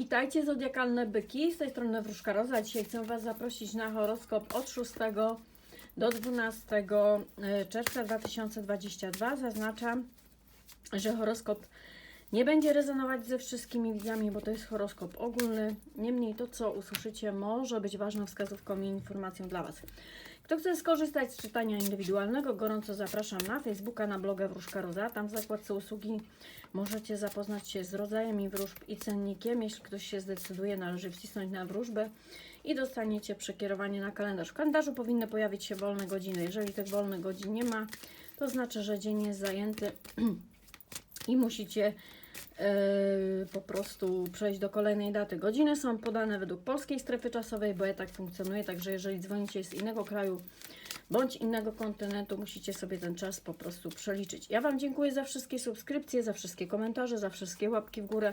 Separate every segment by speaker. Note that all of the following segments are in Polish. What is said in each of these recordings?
Speaker 1: Witajcie zodiakalne byki, z tej strony Wróżka Roza. Dzisiaj chcę Was zaprosić na horoskop od 6 do 12 czerwca 2022. Zaznaczam, że horoskop nie będzie rezonować ze wszystkimi widzami, bo to jest horoskop ogólny. Niemniej to, co usłyszycie, może być ważną wskazówką i informacją dla Was. Kto chce skorzystać z czytania indywidualnego, gorąco zapraszam na Facebooka, na bloga Wróżka Roza. Tam w zakładce usługi możecie zapoznać się z rodzajami wróżb i cennikiem. Jeśli ktoś się zdecyduje, należy wcisnąć na wróżbę i dostaniecie przekierowanie na kalendarz. W kalendarzu powinny pojawić się wolne godziny. Jeżeli tych wolnych godzin nie ma, to znaczy, że dzień jest zajęty i musicie po prostu przejść do kolejnej daty. Godziny są podane według polskiej strefy czasowej, bo ja tak funkcjonuje, także jeżeli dzwonicie z innego kraju bądź innego kontynentu, musicie sobie ten czas po prostu przeliczyć. Ja Wam dziękuję za wszystkie subskrypcje, za wszystkie komentarze, za wszystkie łapki w górę,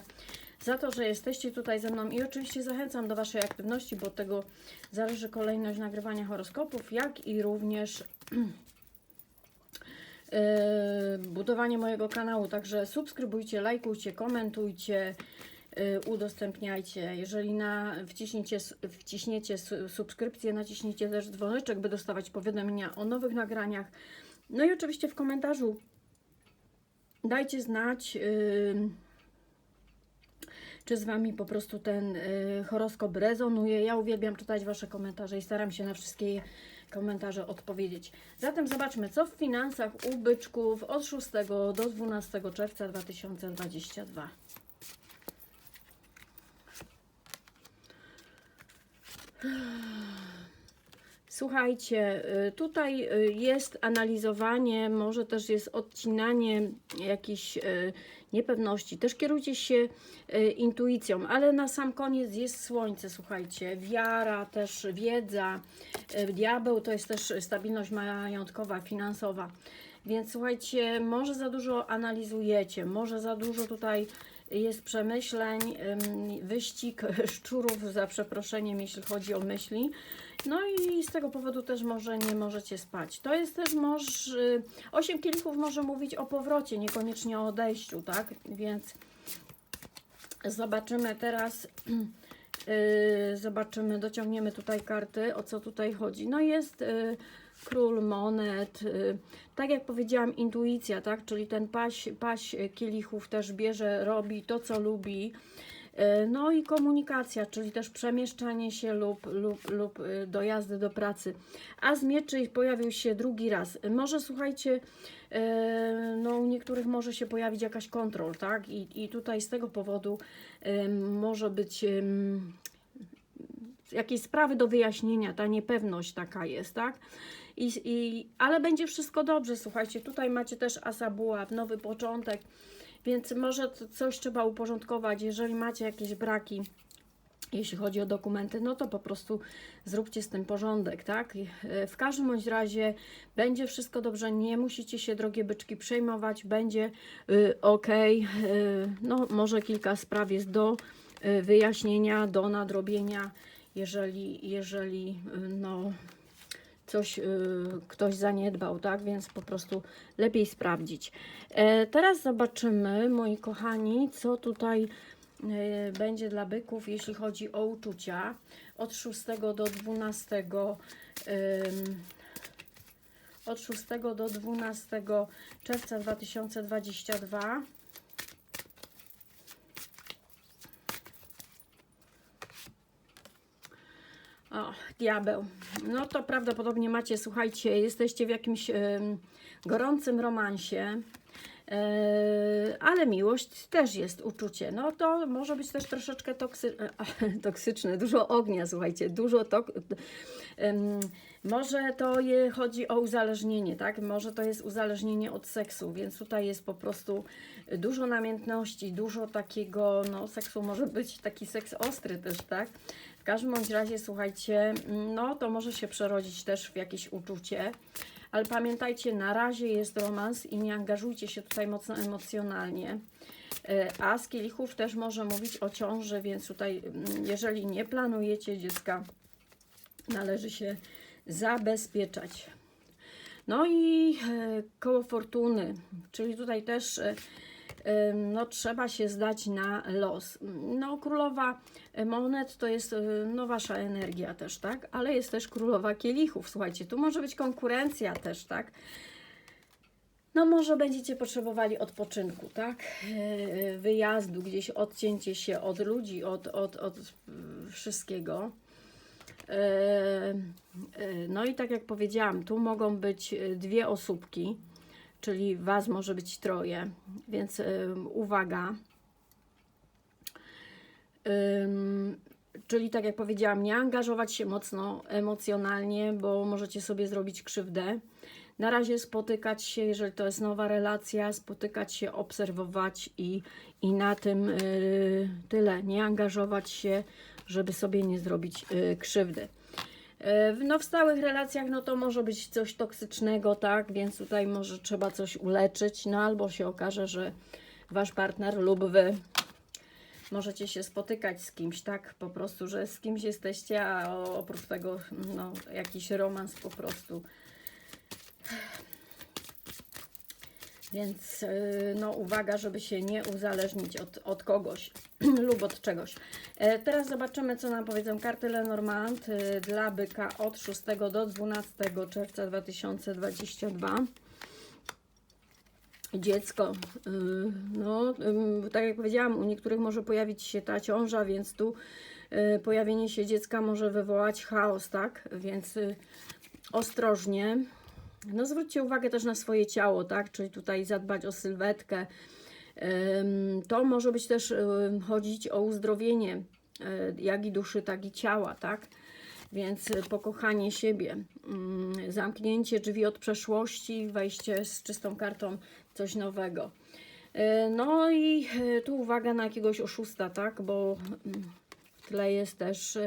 Speaker 1: za to, że jesteście tutaj ze mną i oczywiście zachęcam do Waszej aktywności, bo od tego zależy kolejność nagrywania horoskopów, jak i również yy, budowanie mojego kanału. Także subskrybujcie, lajkujcie, komentujcie, yy, udostępniajcie. Jeżeli na, wciśniecie, wciśniecie su- subskrypcję, naciśnijcie też dzwoneczek, by dostawać powiadomienia o nowych nagraniach. No i oczywiście w komentarzu dajcie znać. Yy, czy z Wami po prostu ten y, horoskop rezonuje. Ja uwielbiam czytać Wasze komentarze i staram się na wszystkie komentarze odpowiedzieć. Zatem zobaczmy, co w finansach u byczków od 6 do 12 czerwca 2022. Słuchajcie, y, tutaj y, jest analizowanie, może też jest odcinanie jakichś y, niepewności. Też kierujcie się intuicją, ale na sam koniec jest słońce, słuchajcie. Wiara, też wiedza. Diabeł to jest też stabilność majątkowa, finansowa. Więc słuchajcie, może za dużo analizujecie, może za dużo tutaj jest przemyśleń, wyścig szczurów za przeproszeniem, jeśli chodzi o myśli. No i z tego powodu też może nie możecie spać. To jest też może, 8 kielichów może mówić o powrocie, niekoniecznie o odejściu, tak? Więc zobaczymy teraz, yy, zobaczymy, dociągniemy tutaj karty, o co tutaj chodzi. No jest yy, król monet, yy, tak jak powiedziałam, intuicja, tak? Czyli ten paś, paś kielichów też bierze, robi to, co lubi. E, No i komunikacja, czyli też przemieszczanie się lub, lub, lub y, dojazdy do pracy. A z mieczy pojawił się drugi raz. Może słuchajcie, e, no u niektórych może się pojawić jakaś kontrol, tak? I, i tutaj z tego powodu może być jakieś sprawy do wyjaśnienia, ta niepewność taka jest, tak? I, i, ale będzie wszystko dobrze, słuchajcie, tutaj macie też asa buław, nowy początek, więc może coś trzeba uporządkować, jeżeli macie jakieś braki, jeśli chodzi o dokumenty, no to po prostu zróbcie z tym porządek, tak? E, W każdym bądź razie będzie wszystko dobrze, nie musicie się, drogie byczki, przejmować, będzie y, ok. No, może kilka spraw jest do y, wyjaśnienia, do nadrobienia, jeżeli, jeżeli y, no, coś y, ktoś zaniedbał, tak? Więc po prostu lepiej sprawdzić. E, teraz zobaczymy, moi kochani, co tutaj e, będzie dla byków, jeśli chodzi o uczucia. Od 6 do 12 ym, od 6 do 12 czerwca 2022. O, diabeł. No to prawdopodobnie macie, słuchajcie, jesteście w jakimś gorącym romansie, ale miłość też jest uczucie. No to może być też troszeczkę toksy, toksyczne, dużo ognia, słuchajcie, dużo em, może to je, chodzi o uzależnienie, tak? Może to jest uzależnienie od seksu, więc tutaj jest po prostu dużo namiętności, dużo takiego, no seksu może być taki seks ostry też, tak? W każdym bądź razie, słuchajcie, no to może się przerodzić też w jakieś uczucie, ale pamiętajcie, na razie jest romans i nie angażujcie się tutaj mocno emocjonalnie. E, A z kielichów też może mówić o ciąży, więc tutaj, mm, jeżeli nie planujecie dziecka, należy się zabezpieczać. No i e, koło fortuny, czyli tutaj też e, No, trzeba się zdać na los. No, królowa monet to jest y, no, wasza energia też, tak? Ale jest też królowa kielichów. Słuchajcie, tu może być konkurencja też, tak? No może będziecie potrzebowali odpoczynku, tak? Yy, Wyjazdu, gdzieś odcięcie się od ludzi, od, od, od wszystkiego. No i tak jak powiedziałam, tu mogą być dwie osóbki, czyli Was może być troje, więc uwaga. Czyli tak jak powiedziałam, nie angażować się mocno emocjonalnie, bo możecie sobie zrobić krzywdę. Na razie spotykać się, jeżeli to jest nowa relacja, spotykać się, obserwować i, i na tym y, tyle. Nie angażować się, żeby sobie nie zrobić y, krzywdy. W- No w stałych relacjach no to może być coś toksycznego, tak, więc tutaj może trzeba coś uleczyć, no albo się okaże, że wasz partner lub wy możecie się spotykać z kimś, tak, po prostu, że z kimś jesteście, a oprócz tego no jakiś romans po prostu. Więc yy, no, uwaga, żeby się nie uzależnić od, od kogoś lub od czegoś. E, teraz zobaczymy, co nam powiedzą karty Lenormand y, dla byka od 6 do 12 czerwca 2022. Dziecko, y, no, tak jak powiedziałam, u niektórych może pojawić się ta ciąża, więc tu y, pojawienie się dziecka może wywołać chaos, tak? Więc y, ostrożnie. No zwróćcie uwagę też na swoje ciało, tak? Czyli tutaj zadbać o sylwetkę. To może być też chodzić o uzdrowienie y, jak i duszy, tak i ciała, tak? Więc pokochanie siebie, ym, zamknięcie drzwi od przeszłości, wejście z czystą kartą coś nowego. Y, No i y, tu uwaga na jakiegoś oszusta, tak? Bo ym, w tle jest też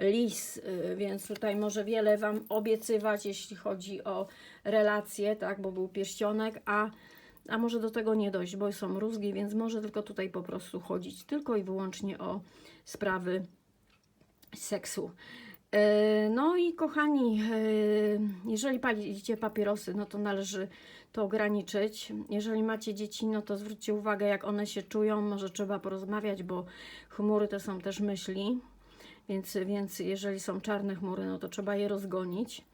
Speaker 1: lis, y, więc tutaj może wiele Wam obiecywać, jeśli chodzi o relacje, tak? Bo był pierścionek, a, a może do tego nie dojść, bo są rózgi, więc może tylko tutaj po prostu chodzić tylko i wyłącznie o sprawy seksu. E, No i kochani, e, jeżeli palicie papierosy, no to należy to ograniczyć. Jeżeli macie dzieci, no to zwróćcie uwagę, jak one się czują. Może trzeba porozmawiać, bo chmury to są też myśli. Więc, więc jeżeli są czarne chmury, no to trzeba je rozgonić.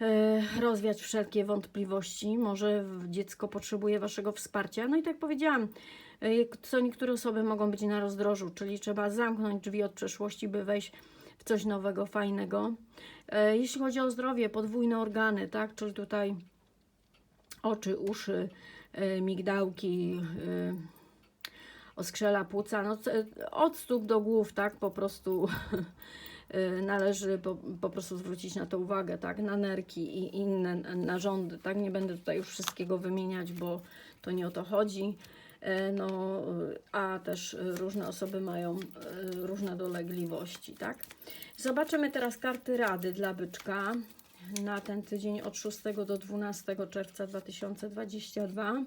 Speaker 1: E, Rozwiać wszelkie wątpliwości. Może dziecko potrzebuje Waszego wsparcia. No i tak powiedziałam, e, co niektóre osoby mogą być na rozdrożu, czyli trzeba zamknąć drzwi od przeszłości, by wejść w coś nowego, fajnego. E, Jeśli chodzi o zdrowie, podwójne organy, tak, czyli tutaj oczy, uszy, migdałki, oskrzela płuca, no, od stóp do głów, tak, po prostu y, należy po, po prostu zwrócić na to uwagę, tak, na nerki i inne narządy, tak, nie będę tutaj już wszystkiego wymieniać, bo to nie o to chodzi, E, no, a też różne osoby mają y, różne dolegliwości, tak. Zobaczymy teraz karty rady dla byczka na ten tydzień od 6 do 12 czerwca 2022.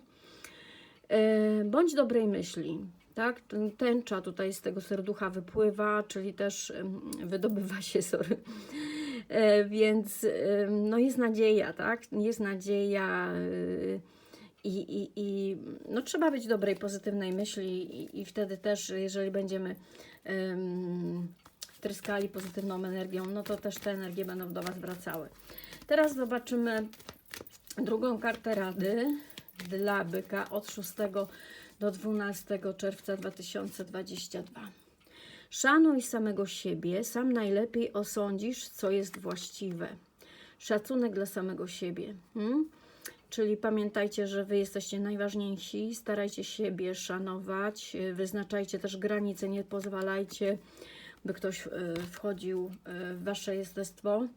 Speaker 1: E, Bądź dobrej myśli, tak? Ten- Tęcza tutaj z tego serducha wypływa, czyli też wydobywa się, sorry. E, Więc no jest nadzieja, tak? Jest nadzieja y, i, i, i no trzeba być dobrej, pozytywnej myśli i, i wtedy też, jeżeli będziemy em, tryskali pozytywną energią, no to też te energie będą do Was wracały. Teraz zobaczymy drugą kartę rady dla byka od 6 do 12 czerwca 2022. Szanuj samego siebie, sam najlepiej osądzisz, co jest właściwe. Szacunek dla samego siebie. Hmm? Czyli pamiętajcie, że Wy jesteście najważniejsi, starajcie siebie szanować, y, wyznaczajcie też granice, nie pozwalajcie, by ktoś y, wchodził y, w Wasze jestestwo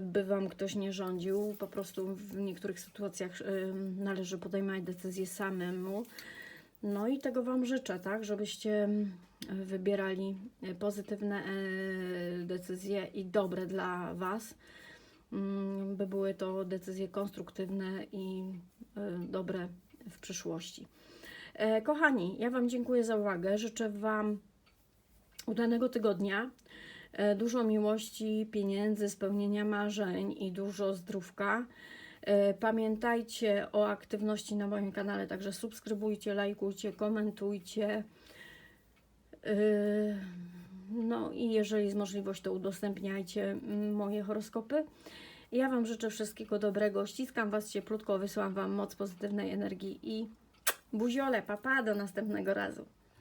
Speaker 1: by Wam ktoś nie rządził. Po prostu w niektórych sytuacjach należy podejmować decyzje samemu. No i tego Wam życzę, tak, żebyście mm, wybierali y, pozytywne e, decyzje i dobre dla Was, mm, by były to decyzje konstruktywne i y, dobre w przyszłości. E, Kochani, ja Wam dziękuję za uwagę. Życzę Wam udanego tygodnia. E, Dużo miłości, pieniędzy, spełnienia marzeń i dużo zdrówka. E, Pamiętajcie o aktywności na moim kanale, także subskrybujcie, lajkujcie, komentujcie. E, No i jeżeli jest możliwość, to udostępniajcie mm, moje horoskopy. Ja Wam życzę wszystkiego dobrego, ściskam Was cieplutko, wysyłam Wam moc pozytywnej energii i buziole, papa, do następnego razu.